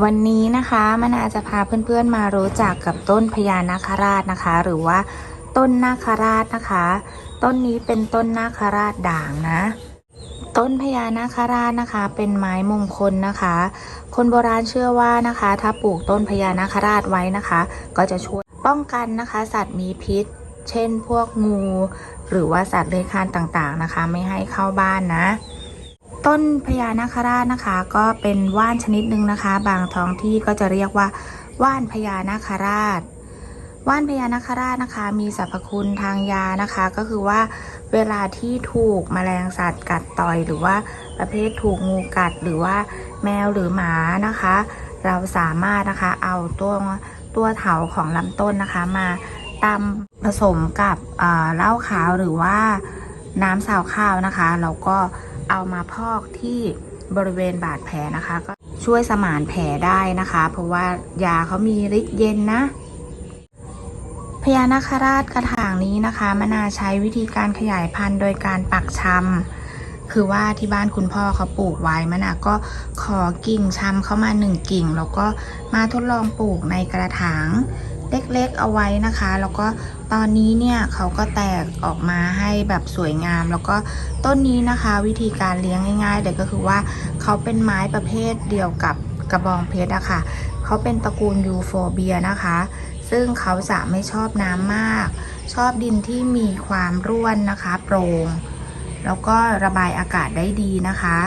วันนี้นะคะมนาจะพาเพื่อนๆมารู้จักกับต้นพญานาคราชนะคะ หรือว่าต้นนาคราชนะคะ ต้นนี้เป็นต้นนาคราชด่างนะ ต้นพญานาคราชนะคะ เป็นไม้มงคลนะคะ คนโบราณเชื่อว่านะคะ ถ้าปลูกต้นพญานาคราชไว้นะคะ ก็จะช่วยป้องกันนะคะ สัตว์มีพิษ เช่น พวกงู หรือว่าสัตว์เลื้อยคลานต่างๆนะคะ ไม่ให้เข้าบ้านนะ ต้นพญานาคราชนะคะ ก็เป็นว่านชนิดหนึ่งนะคะ บางท้องที่ก็จะเรียกว่าว่านพญานาคราช ว่านพญานาคราชนะคะ มีสรรพคุณทางยานะคะ ก็คือว่าเวลาที่ถูกแมลงสัตว์กัดต่อย หรือว่าประเภทถูกงูกัดหรือว่าแมวหรือหมานะคะ เราสามารถนะคะเอาตัวตัวเถาของลำต้นนะคะมาตำผสมกับเอ่อเหล้าขาวหรือว่าน้ำสาวข้าวนะคะแล้วก็ เอามาพอกที่บริเวณบาดแผลนะคะ ก็ช่วยสมานแผลได้นะคะ เพราะว่ายาเขามีฤทธิ์เย็นนะ พญานาคราชกระถางนี้นะคะมนาใช้วิธีการขยายพันธุ์โดยการปักชำคือว่าที่บ้านคุณพ่อเขาปลูกไว้มนาก็ขอกิ่งชำเข้ามาหนึ่งกิ่ง แล้วก็มาทดลองปลูกในกระถาง เล็กๆเอาไว้นะคะ แล้วก็ตอนนี้เนี่ยเขาก็แตกออกมาให้แบบสวยงาม แล้วก็ต้นนี้นะคะ วิธีการเลี้ยงง่ายๆเลยก็คือว่าเขาเป็นไม้ประเภทเดียวกับกระบองเพชรอะค่ะเขาเป็นตระกูลยูโฟเบียนะคะ ซึ่งเขาจะไม่ชอบน้ำมาก ชอบดินที่มีความร่วนนะคะ โปร่งแล้วก็ระบายอากาศได้ดีนะคะ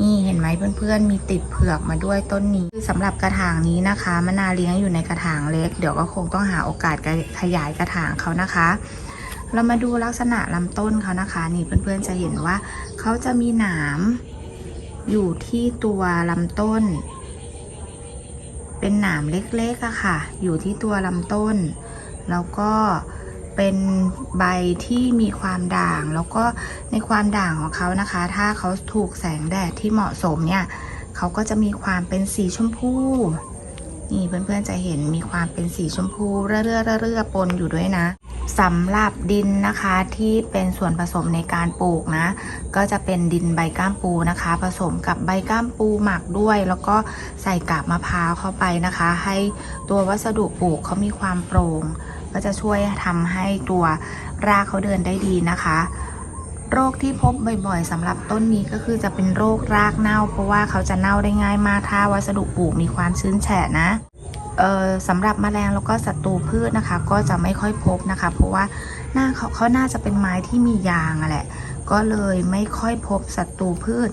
นี่เห็นไหมเพื่อนๆ มีติดเผือกมาด้วยต้นนี้สำหรับกระถางนี้นะคะมะนาเลี้ยงอยู่ในกระถางเล็ก เดี๋ยวก็คงต้องหาโอกาสขยายกระถางเขานะคะ เรามาดูลักษณะลำต้นเขานะคะ นี่เพื่อนๆจะเห็นว่าเขาจะมีหนามอยู่ที่ตัวลำต้น เป็นหนามเล็กๆอะค่ะ อยู่ที่ตัวลำต้น แล้วก็ เป็นใบที่มีความด่าง แล้วก็ในความด่างของเขานะคะ ถ้าเขาถูกแสงแดดที่เหมาะสมเนี่ยเขาก็จะมีความเป็นสีชมพูนี่เพื่อนๆจะเห็นมีความเป็นสีชมพูเรื่อๆเรื่อๆปนอยู่ด้วยนะสำหรับดินนะคะที่เป็นส่วนผสมในการปลูกนะ ก็จะเป็นดินใบก้ามปูนะคะ ผสมกับใบก้ามปูหมักด้วย แล้วก็ใส่กาบมะพร้าวเข้าไปนะคะ ให้ตัววัสดุปลูกเขามีความโปร่ง ก็จะช่วยทำให้ตัวรากเขาเดินได้ดีนะคะ โรคที่พบบ่อยๆสำหรับต้นนี้ก็คือจะเป็นโรครากเน่า เพราะว่าเขาจะเน่าได้ง่ายมากถ้าวัสดุปลูกมีความชื้นแฉะนะสำหรับแมลงแล้วก็ศัตรูพืชนะคะ ก็จะไม่ค่อยพบนะคะ เพราะว่าหน้าเขาเขาน่าจะเป็นไม้ที่มียางแหละก็เลยไม่ค่อยพบศัตรูพืช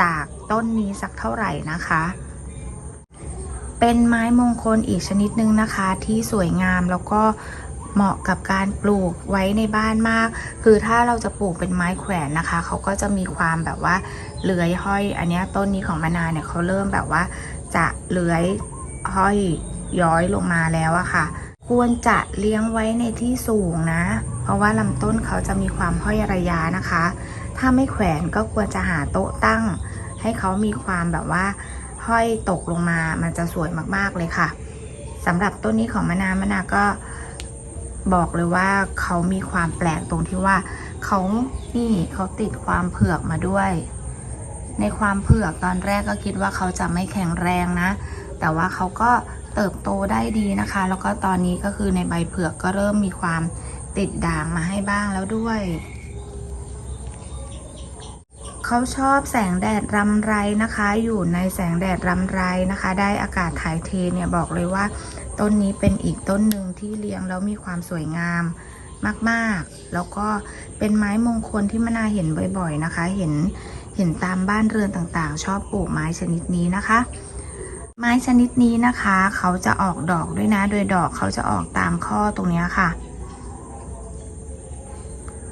จากต้นนี้สักเท่าไหร่นะคะ เป็นไม้มงคลอีกชนิดหนึ่งนะคะที่สวยงามแล้วก็เหมาะกับการปลูกไว้ในบ้านมาก คือถ้าเราจะปลูกเป็นไม้แขวนนะคะ เขาก็จะมีความแบบว่าเลื้อยห้อย อันนี้ต้นนี้ของมะนาวเนี่ยเขาเริ่มแบบว่า จะเลื้อยห้อยย้อยลงมาแล้วอะค่ะ ควรจะเลี้ยงไว้ในที่สูงนะ เพราะว่าลำต้นเขาจะมีความห้อยระยะนะคะ ถ้าไม่แขวนก็ควรจะหาโต๊ะตั้ง ให้เขามีความแบบว่า ห้อยตกลงมา มันจะสวยมากๆเลยค่ะสำหรับต้นนี้ของมะนาวมะนาวก็บอกเลยว่าเขามีความแปลกตรงที่ว่าเขานี่เขาติดความเผือกมาด้วย ในความเผือกตอนแรกก็คิดว่าเขาจะไม่แข็งแรงนะ แต่ว่าเขาก็เติบโตได้ดีนะคะ แล้วก็ตอนนี้ก็คือในใบเผือกก็เริ่มมีความติดด่างมาให้บ้างแล้วด้วย เขาชอบแสงแดดรำไรนะคะ อยู่ในแสงแดดรำไรนะคะ ได้อากาศถ่ายเทเนี่ยบอกเลยว่า ต้นนี้เป็นอีกต้นหนึ่งที่เลี้ยงแล้วมีความสวยงามมากๆ แล้วก็เป็นไม้มงคลที่มนาเห็นบ่อยๆนะคะ เห็นเห็นตามบ้านเรือนต่างๆ ชอบปลูกไม้ชนิดนี้นะคะ ไม้ชนิดนี้นะคะ เขาจะออกดอกด้วยนะ โดยดอกเขาจะออกตามข้อตรงนี้ค่ะ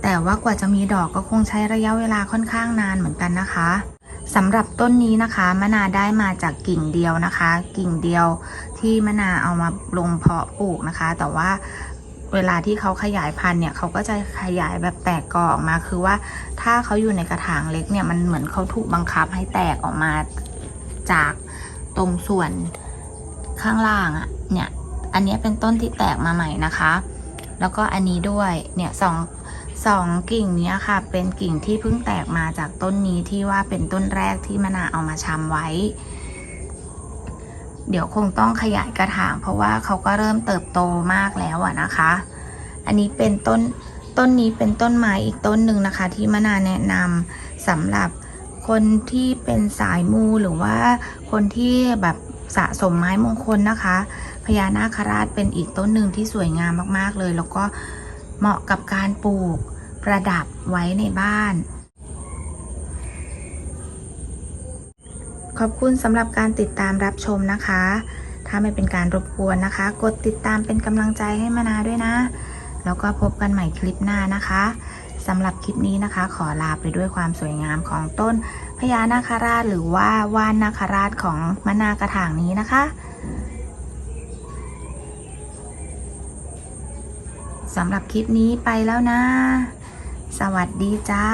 แต่ว่ากว่าจะมีดอกก็คงใช้ระยะเวลาค่อนข้างนานเหมือนกันนะคะสำหรับต้นนี้นะคะมะนาได้มาจากกิ่งเดียวนะคะ กิ่งเดียวที่มะนาเอามาลงเพาะปลูกนะคะ แต่ว่าเวลาที่เขาขยายพันธุ์เนี่ยเขาก็จะขยายแบบแตกกอออกมา คือว่าถ้าเขาอยู่ในกระถางเล็กเนี่ยมันเหมือนเขาถูกบังคับให้แตกออกมาจากตรงส่วนข้างล่างอะเนี่ยอันนี้เป็นต้นที่แตกมาใหม่นะคะ แล้วก็อันนี้ด้วยเนี่ยสอง สองกิ่งนี้ค่ะ เป็นกิ่งที่เพิ่งแตกมาจากต้นนี้ที่ว่าเป็นต้นแรกที่มะนาวเอามาชำไว้ เดี๋ยวคงต้องขยายกระถาง เพราะว่าเขาก็เริ่มเติบโตมากแล้วอะนะคะ อันนี้เป็นต้นต้นนี้เป็นต้นไม้อีกต้นหนึ่งนะคะ ที่มะนาวแนะนำสำหรับคนที่เป็นสายมูหรือว่าคนที่แบบสะสมไม้มงคลนะคะ พญานาคราชเป็นอีกต้นหนึ่งที่สวยงามมากๆเลย แล้วก็ เหมาะกับการปลูกประดับไว้ในบ้าน ขอบคุณสำหรับการติดตามรับชมนะคะ ถ้าไม่เป็นการรบกวนนะคะ กดติดตามเป็นกำลังใจให้มานาด้วยนะ แล้วก็พบกันใหม่คลิปหน้านะคะสำหรับคลิปนี้นะคะ ขอลาไปด้วยความสวยงามของต้นพญานาคราชหรือว่าว่านนาคราชของมะนากระถางนี้นะคะ สำหรับคลิปนี้ไปแล้วนะ สวัสดีจ้า